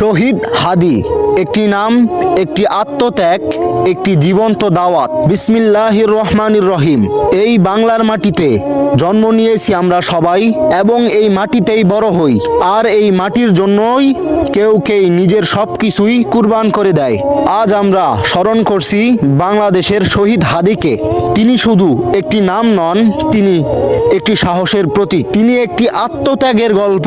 শহীদ হাদি। একটি নাম, একটি আত্মত্যাগ, একটি জীবন্ত দাওয়াত। বিসমিল্লাহির রহমানির রহিম। এই বাংলার মাটিতে জন্ম নিয়েছি আমরা সবাই এবং এই মাটিতেই বড় হই। আর এই মাটির জন্যই কেউ কেউ নিজের সব কিছুই কুরবান করে দেয়। আজ আমরা স্মরণ করছি বাংলাদেশের শহীদ হাদিকে। তিনি শুধু একটি নাম নন, তিনি একটি সাহসের প্রতীক। তিনি একটি আত্মত্যাগের গল্প।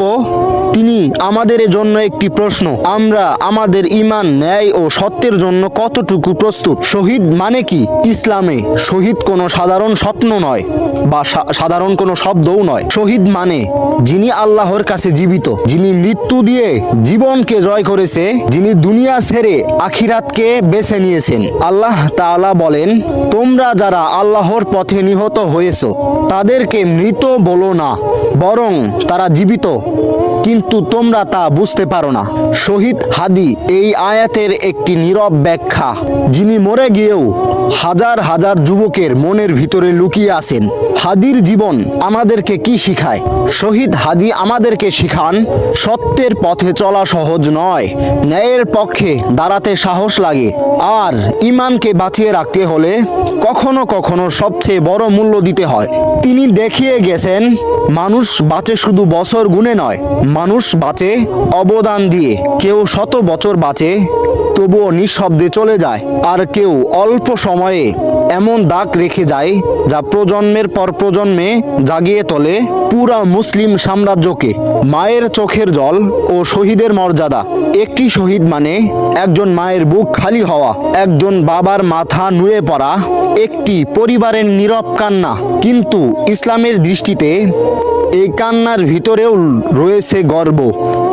তিনি আমাদের জন্য একটি প্রশ্ন। আমরা আমাদের ইমান ন্যায় ও সত্যের জন্য কতটুকু প্রস্তুত? শহীদ মানে কি? ইসলামে শহীদ কোনো সাধারণ স্বপ্ন নয় বা সাধারণ কোনো শব্দও নয়। শহীদ মানে যিনি আল্লাহর কাছে জীবিত, যিনি মৃত্যু দিয়ে জীবনকে জয় করেছে, যিনি দুনিয়া ছেড়ে আখিরাতকে বেছে নিয়েছেন। আল্লাহ তাআলা বলেন, তোমরা যারা আল্লাহর পথে নিহত হয়েছ, তাদেরকে মৃত বলো না, বরং তারা জীবিত কিন্তু তোমরা তা বুঝতে পারো না। শহীদ হাদি এই আয়াতের একটি নীরব ব্যাখ্যা, যিনি মরে গিয়েও হাজার হাজার যুবকের মনের ভিতরে লুকিয়ে আছেন। হাদির জীবন আমাদেরকে কি শিখায়? শহীদ হাদি আমাদেরকে শিখান, সত্যের পথে চলা সহজ নয়। ন্যায়ের পক্ষে দাঁড়াতে সাহস লাগে। আর ইমানকে বাঁচিয়ে রাখতে হলে কখনো কখনো সবচেয়ে বড় মূল্য দিতে হয়। তিনি দেখিয়ে গেছেন, মানুষ বাঁচে শুধু বছর গুণে নয় মানুষ বাঁচে, অবদান দিয়ে। কেউ শত বছর বাঁচে, তবুও নিঃশব্দে চলে যায়। আর কেউ অল্প সময়ে এমন দাগ রেখে যায়, যা প্রজন্মের পর প্রজন্মে জাগিয়ে তোলে পুরা মুসলিম সাম্রাজ্যকে। মায়ের চোখের জল ও শহীদের মর্যাদা। একটি শহীদ মানে একজন মায়ের বুক খালি হওয়া, একজন বাবার মাথা নুয়ে পড়া, একটি পরিবারের নীরব কান্না। কিন্তু ইসলামের দৃষ্টিতে এই কান্নার ভিতরেও রয়েছে গর্ব,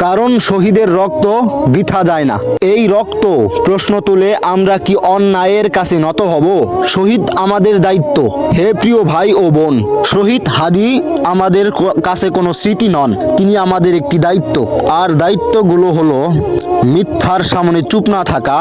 কারণ শহীদের রক্ত বৃথা যায় না। এই রক্ত প্রশ্ন তুলে আমরা কি অন্যায়ের কাছে নত হব? শহীদ আমাদের দায়িত্ব। হে প্রিয় ভাই ও বোন, শহীদ হাদি আমাদের কাছে কোনো স্মৃতি নন, তিনি আমাদের একটি দায়িত্ব। আর দায়িত্বগুলো হলো মিথ্যার সামনে চুপ না থাকা,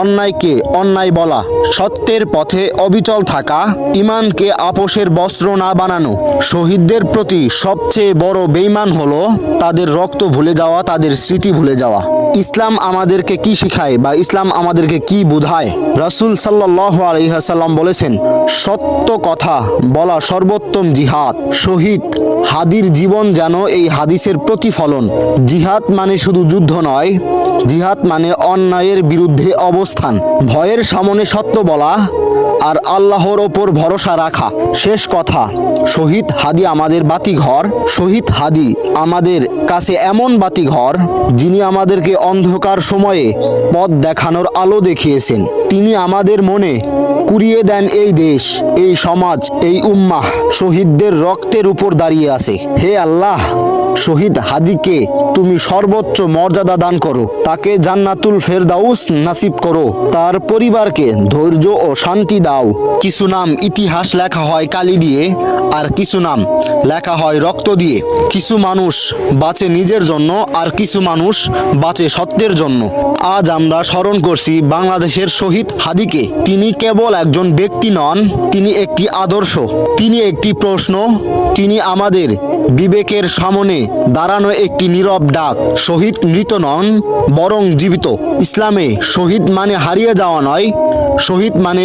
অন্যায়কে অন্যায় বলা, সত্যের পথে অবিচল থাকা ইমানকে আপোষের বস্ত্র না বানানো। শহীদদের প্রতি সবচেয়ে বড় বেইমান হলো তাদের রক্ত ভুলে যাওয়া, তাদের স্মৃতি ভুলে যাওয়া। ইসলাম আমাদেরকে কি শিখায় বা ইসলাম আমাদেরকে কি বোঝায়? রাসূল সাল্লাহ আলহিহাসাল্লাম বলেছেন, সত্য কথা বলা সর্বোত্তম জিহাদ। শহীদ হাদির জীবন যেন এই হাদিসের প্রতিফলন। জিহাদ মানে শুধু যুদ্ধ নয় জিহাদ মানে অন্যায়ের বিরুদ্ধে অবস্থান। ভয়ের সামনে সত্য বলা আর আল্লাহর ওপর ভরসা রাখা। শেষ কথা, শহীদ হাদি আমাদের বাতিঘর। শহীদ হাদি আমাদের কাছে এমন বাতিঘর, যিনি আমাদেরকে অন্ধকার সময়ে পথ দেখানোর আলো দেখিয়েছেন। তিনি আমাদের মনে কুড়িয়ে দেন এই দেশ, এই সমাজ, এই উম্মাহ। শহীদদের রক্তের উপর দাঁড়িয়ে আছে। হে আল্লাহ! শহীদ হাদিকে তুমি সর্বোচ্চ মর্যাদা দান করো। তাকে জান্নাতুল ফেরদাউস নাসিব করো। তার পরিবারকে ধৈর্য ও শান্তি দাও। কিছু নাম ইতিহাস লেখা হয় কালি দিয়ে, আর কিছু নাম লেখা হয় রক্ত দিয়ে। কিছু মানুষ বাঁচে নিজের জন্য, আর কিছু মানুষ বাঁচে সত্যের জন্য। আজ আমরা স্মরণ করছি বাংলাদেশের শহীদ হাদিকে। তিনি কেবল একজন ব্যক্তি নন, তিনি একটি আদর্শ। তিনি একটি প্রশ্ন, তিনি আমাদের বিবেকের সামনে দাঁড়ানো একটি নীরব ডাক। শহীদ মৃত নন, বরং জীবিত। ইসলামে শহীদ মানে হারিয়ে যাওয়া নয়, শহীদ মানে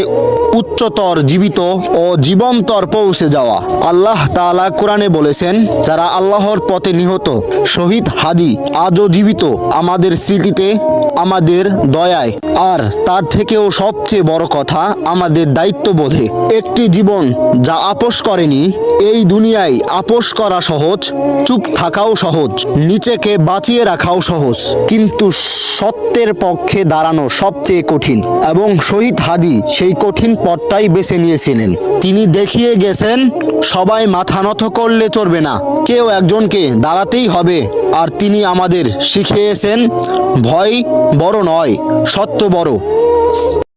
উচ্চতর জীবিত ও জীবন্তর পৌঁছে যাওয়া। আল্লাহ তালা কোরআনে বলেছেন, যারা আল্লাহর পথে নিহত, শহীদ হাদি, আজও জীবিত, আমাদের স্মৃতিতে আমাদের দয়ায়। আর তার থেকেও সবচেয়ে বড় কথা আমাদের দায়িত্ববোধে। একটি জীবন যা আপোষ করেনি, এই দুনিয়ায় আপোষ করা সহজ, চুপ থাকাও সহজ, নিচেকে বাঁচিয়ে রাখাও সহজ। কিন্তু সত্যের পক্ষে দাঁড়ানো সবচেয়ে কঠিন। এবং শহীদ হাদি সেই কঠিন পথটাই বেছে নিয়েছিলেন। তিনি দেখিয়ে গেছেন, সবাই মাথা নত করলে চলবে না। কেউ একজনকে দাঁড়াতেই হবে। আর তিনি আমাদের শিখিয়েছেন ভয় বড় নয় সত্য বড়।